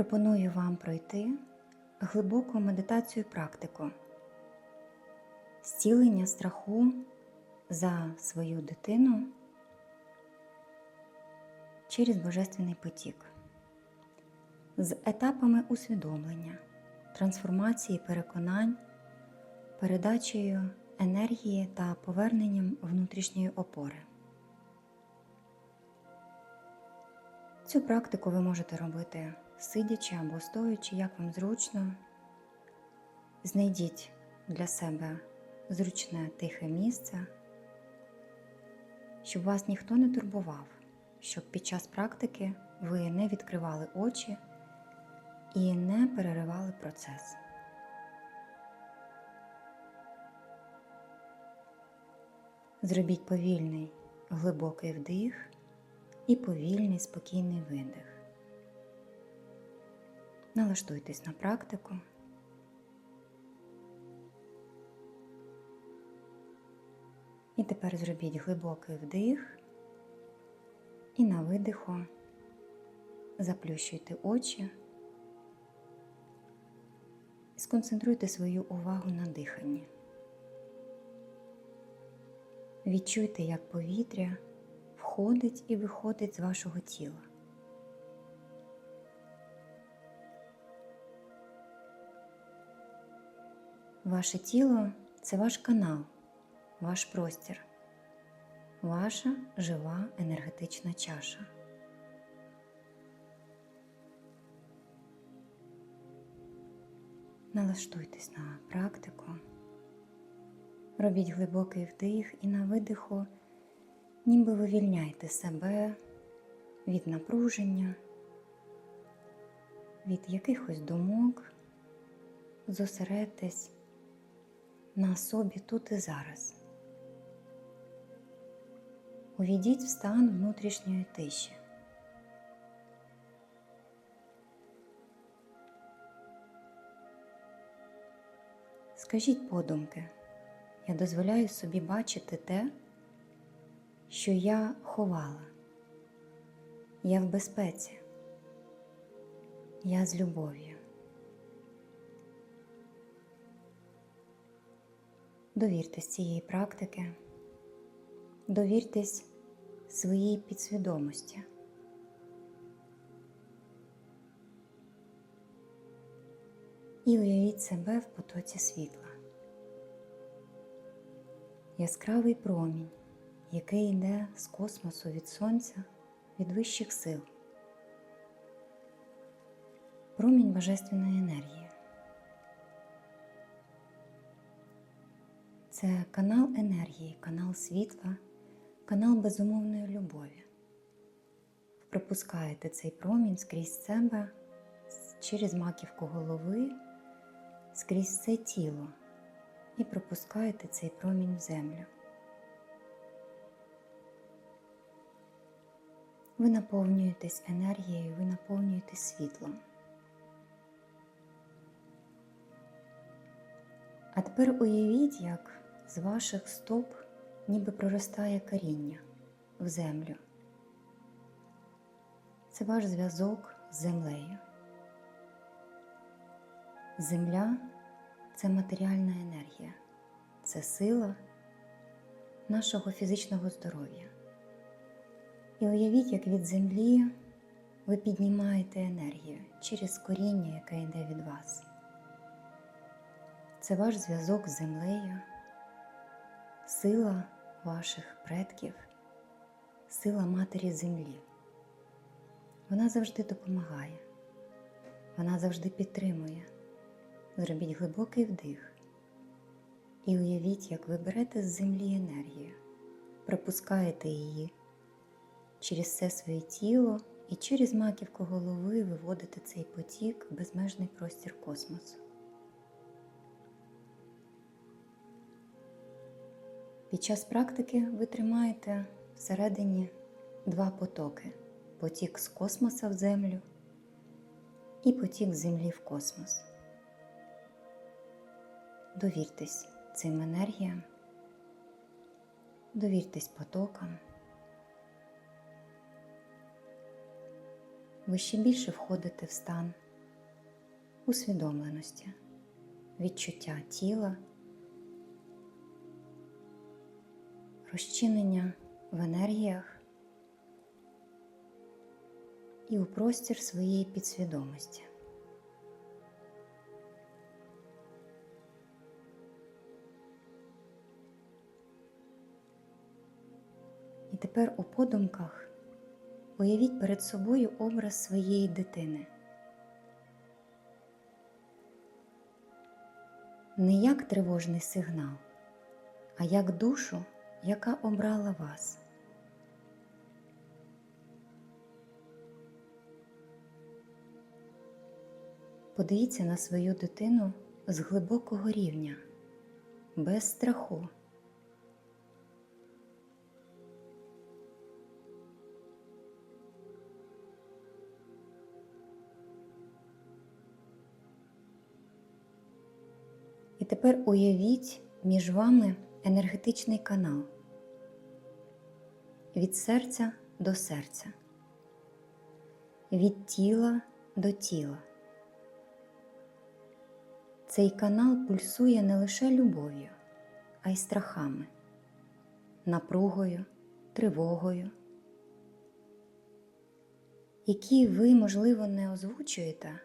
пропоную вам пройти глибоку медитацію практику зцілення страху за свою дитину через Божественний потік з етапами усвідомлення, трансформації переконань, передачею енергії та поверненням внутрішньої опори. Цю практику ви можете робити сидячи або стоячи, як вам зручно. Знайдіть для себе зручне тихе місце, щоб вас ніхто не турбував, щоб під час практики ви не відкривали очі і не переривали процес. Зробіть повільний глибокий вдих і повільний спокійний видих. Налаштуйтесь на практику. І тепер зробіть глибокий вдих і на видиху заплющуйте очі. Сконцентруйте свою увагу на диханні. Відчуйте, як повітря входить і виходить з вашого тіла. Ваше тіло це ваш канал, ваш простір, ваша жива енергетична чаша. Налаштуйтесь на практику, робіть глибокий вдих і на видиху, ніби вивільняйте себе від напруження, від якихось думок, зосередьтесь на собі тут і зараз. Увійдіть в стан внутрішньої тиші. Скажіть подумки, я дозволяю собі бачити те, що я ховала. Я в безпеці. Я з любов'ю. Довіртесь цієї практики, довіртесь своїй підсвідомості. І уявіть себе в потоці світла. Яскравий промінь, який йде з космосу від сонця, від вищих сил. Промінь божественної енергії. Це канал енергії, канал світла, канал безумовної любові. Ви пропускаєте цей промінь скрізь себе, через маківку голови, скрізь все тіло і пропускаєте цей промінь в землю. Ви наповнюєтесь енергією, ви наповнюєтесь світлом. А тепер уявіть, як з ваших стоп ніби проростає коріння в землю. Це ваш зв'язок з землею. Земля це матеріальна енергія, це сила нашого фізичного здоров'я. І уявіть, як від землі ви піднімаєте енергію через коріння, яке йде від вас. Це ваш зв'язок з землею, сила ваших предків, сила Матері Землі. Вона завжди допомагає, вона завжди підтримує. Зробіть глибокий вдих і уявіть, як ви берете з землі енергію, пропускаєте її через все своє тіло і через маківку голови виводите цей потік в безмежний простір космосу. Під час практики ви тримаєте всередині два потоки: потік з космоса в землю і потік з землі в космос. Довіртесь цим енергіям, довіртесь потокам. Ви ще більше входите в стан усвідомленості, відчуття тіла, розчинення в енергіях і у простір своєї підсвідомості. І тепер у подумках уявіть перед собою образ своєї дитини. Не як тривожний сигнал, а як душу, яка обрала вас. Подивіться на свою дитину з глибокого рівня, без страху. І тепер уявіть між вами енергетичний канал від серця до серця, від тіла до тіла. Цей канал пульсує не лише любов'ю, а й страхами, напругою, тривогою, які ви, можливо, не озвучуєте,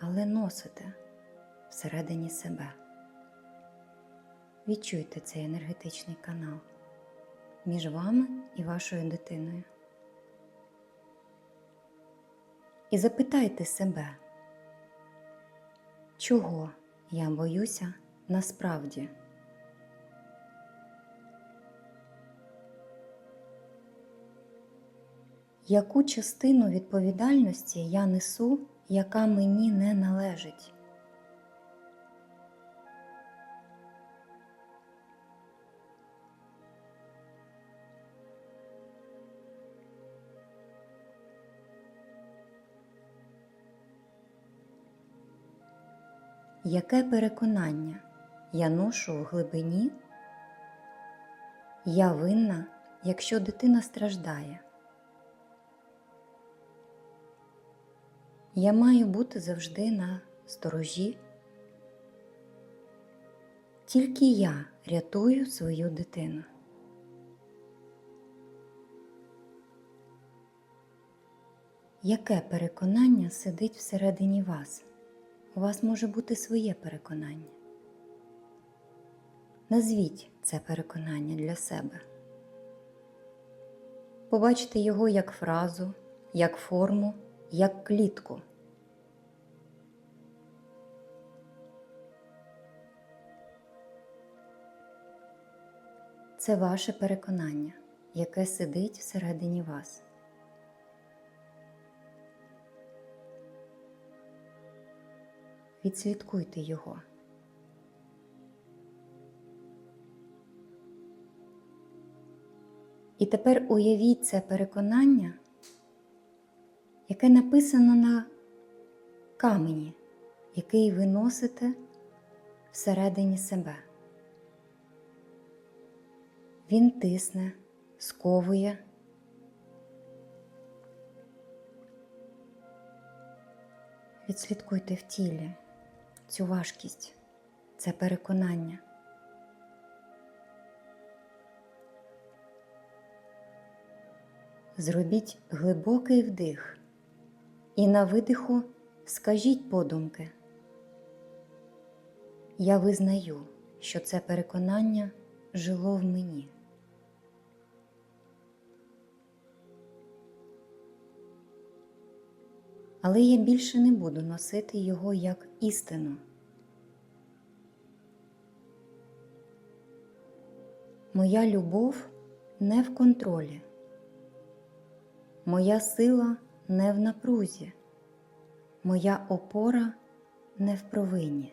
але носите всередині себе. Відчуйте цей енергетичний канал між вами і вашою дитиною. І запитайте себе, чого я боюся насправді. Яку частину відповідальності я несу, яка мені не належить? Яке переконання я ношу в глибині? Я винна, якщо дитина страждає. Я маю бути завжди на сторожі. Тільки я рятую свою дитину. Яке переконання сидить всередині вас? У вас може бути своє переконання. Назвіть це переконання для себе. Побачте його як фразу, як форму, як клітку. Це ваше переконання, яке сидить всередині вас. Відслідкуйте його. І тепер уявіть це переконання, яке написано на камені, який ви носите всередині себе. Він тисне, сковує. Відслідкуйте в тілі цю важкість, це переконання. Зробіть глибокий вдих і на видиху скажіть подумки. Я визнаю, що це переконання жило в мені. Але я більше не буду носити його як істину. Моя любов не в контролі, моя сила не в напрузі, моя опора не в провині.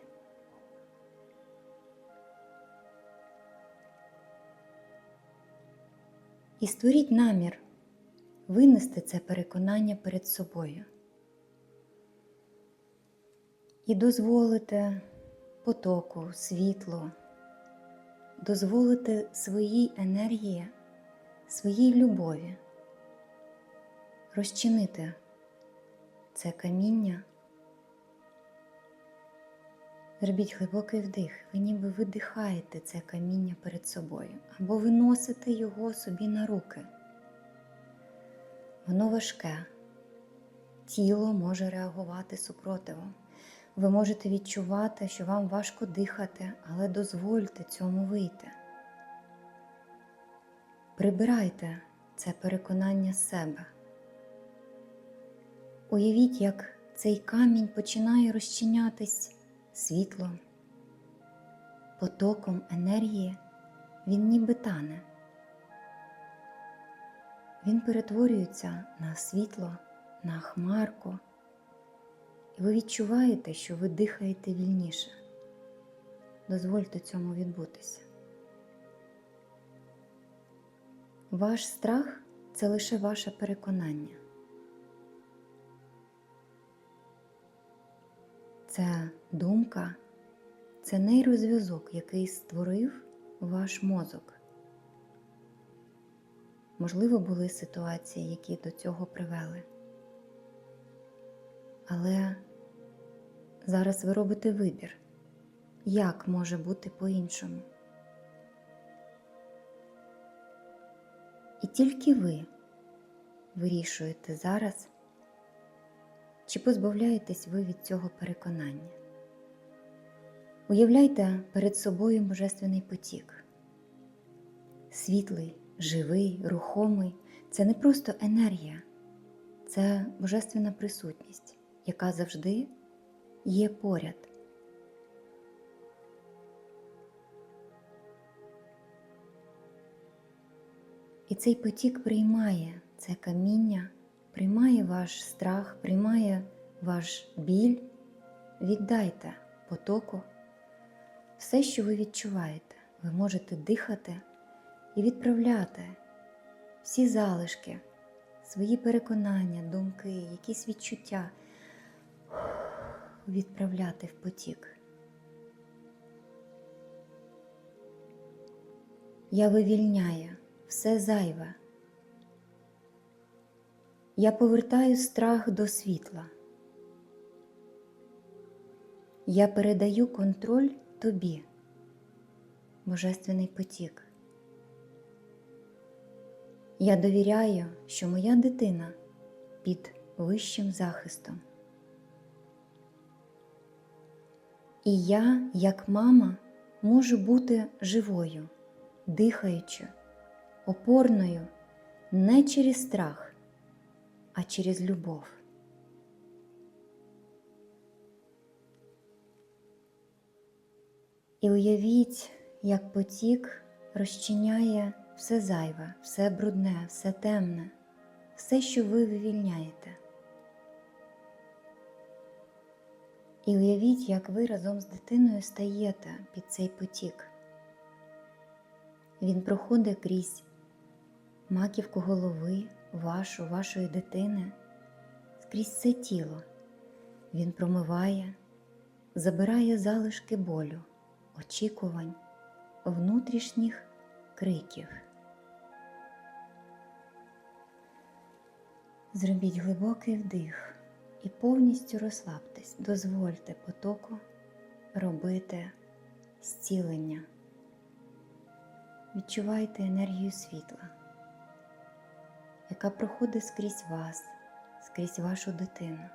І створіть намір винести це переконання перед собою і дозволите потоку, світлу, дозволите своїй енергії, своїй любові розчинити це каміння Зробіть глибокий вдих, ви ніби видихаєте це каміння перед собою, або виносите його собі на руки. Воно важке, тіло може реагувати супротивом. Ви можете відчувати, що вам важко дихати, але дозвольте цьому вийти. Прибирайте це переконання з себе. Уявіть, як цей камінь починає розчинятись світлом, потоком енергії, він ніби тане. Він перетворюється на світло, на хмарку, і ви відчуваєте, що ви дихаєте вільніше. Дозвольте цьому відбутися. Ваш страх це лише ваше переконання. Це думка, це нейрозв'язок, який створив ваш мозок. Можливо, були ситуації, які до цього привели. Але зараз ви робите вибір, як може бути по-іншому. І тільки ви вирішуєте зараз, чи позбавляєтесь ви від цього переконання. Уявляйте перед собою божественний потік. Світлий, живий, рухомий це не просто енергія, це божественна присутність, яка завжди є поряд. І цей потік приймає це каміння, приймає ваш страх, приймає ваш біль. Віддайте потоку все, що ви відчуваєте. Ви можете дихати і відправляти всі залишки, свої переконання, думки, якісь відчуття відправляти в потік. Я вивільняю все зайве. Я повертаю страх до світла. Я передаю контроль тобі, Божественний потік. Я довіряю, що моя дитина під вищим захистом. І я, як мама, можу бути живою, дихаючою, опорною не через страх, а через любов. І уявіть, як потік розчиняє все зайве, все брудне, все темне, все, що ви вивільняєте. І уявіть, як ви разом з дитиною стаєте під цей потік. Він проходить крізь маківку голови вашу, вашої дитини, скрізь це тіло. Він промиває, забирає залишки болю, очікувань, внутрішніх криків. Зробіть глибокий вдих і повністю розслабтесь, дозвольте потоку робити зцілення. Відчувайте енергію світла, яка проходить скрізь вас, скрізь вашу дитину.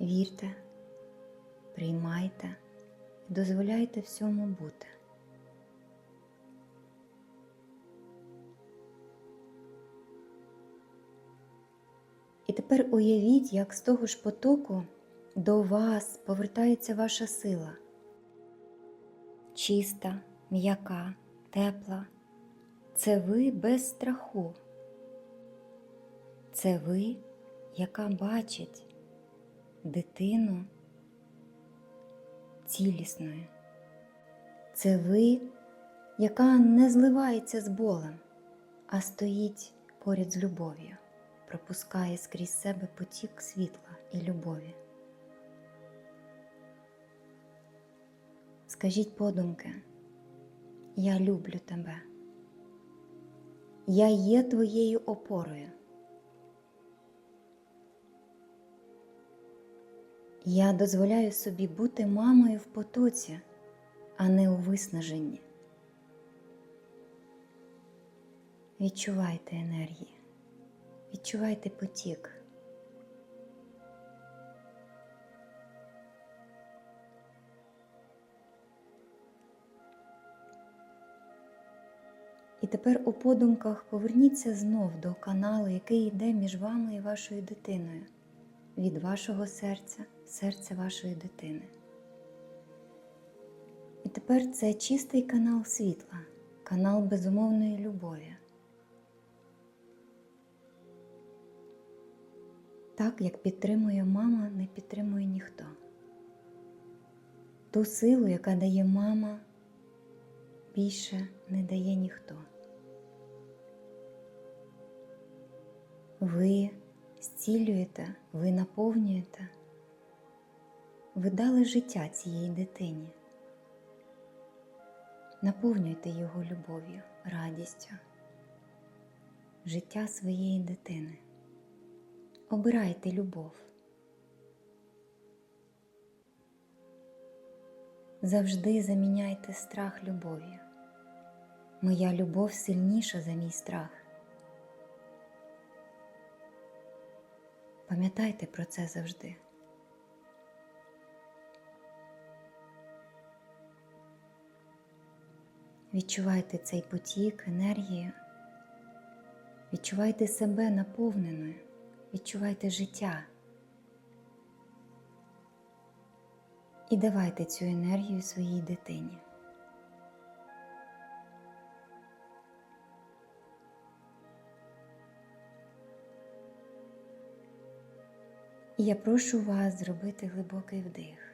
Вірте, приймайте і дозволяйте всьому бути. І тепер уявіть, як з того ж потоку до вас повертається ваша сила. Чиста, м'яка, тепла. Це ви без страху. Це ви, яка бачить дитину цілісною. Це ви, яка не зливається з болем, а стоїть поряд з любов'ю, пропускає скрізь себе потік світла і любові. Скажіть подумки, я люблю тебе. Я є твоєю опорою. Я дозволяю собі бути мамою в потоці, а не у виснаженні. Відчувайте енергії, відчувайте потік. І тепер у подумках поверніться знов до каналу, який йде між вами і вашою дитиною, від вашого серця, серця вашої дитини. І тепер це чистий канал світла, канал безумовної любові. Так, як підтримує мама, не підтримує ніхто. Ту силу, яка дає мама, більше не дає ніхто. Ви зцілюєте, ви наповнюєте, ви дали життя цієї дитині. Наповнюйте його любов'ю, радістю, життя своєї дитини. Обирайте любов. Завжди заміняйте страх любов'ю. Моя любов сильніша за мій страх. Пам'ятайте про це завжди. Відчувайте цей потік, енергію. Відчувайте себе наповненою, відчувайте життя. І давайте цю енергію своїй дитині. І я прошу вас зробити глибокий вдих.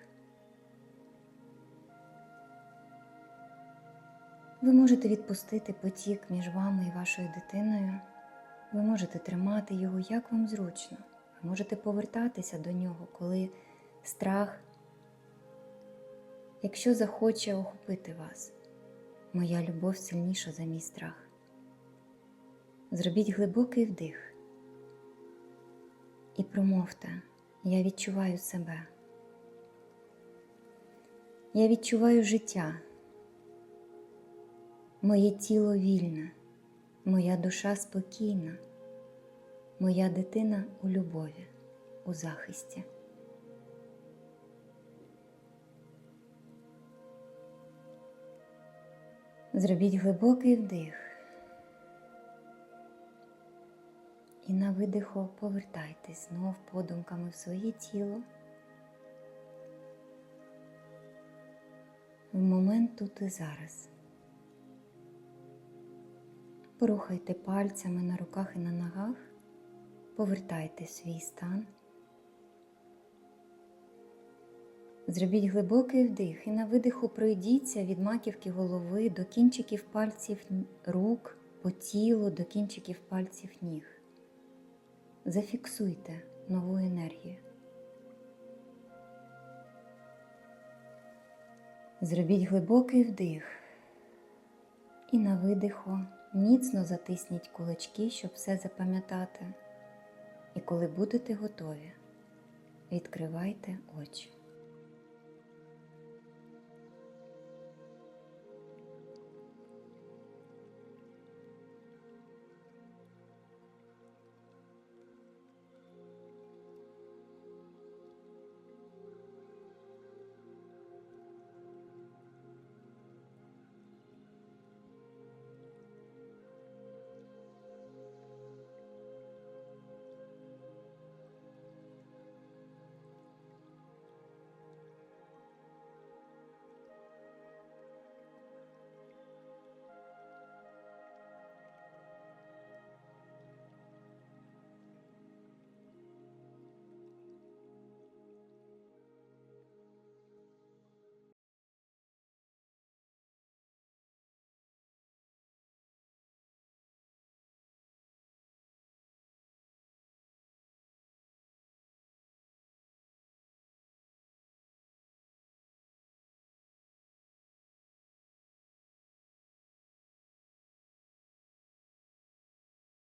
Ви можете відпустити потік між вами і вашою дитиною. Ви можете тримати його як вам зручно. Ви можете повертатися до нього, коли страх, якщо захоче охопити вас. Моя любов сильніша за мій страх. Зробіть глибокий вдих і промовте. Я відчуваю себе. Я відчуваю життя. Моє тіло вільне, моя душа спокійна, моя дитина у любові, у захисті. Зробіть глибокий вдих. І на видиху повертайтесь знов подумками в своє тіло. В момент тут і зараз. Порухайте пальцями на руках і на ногах, повертайте свій стан. Зробіть глибокий вдих і на видиху пройдіться від маківки голови до кінчиків пальців рук, по тілу, до кінчиків пальців ніг. Зафіксуйте нову енергію. Зробіть глибокий вдих і на видиху міцно затисніть кулачки, щоб все запам'ятати. І коли будете готові, відкривайте очі.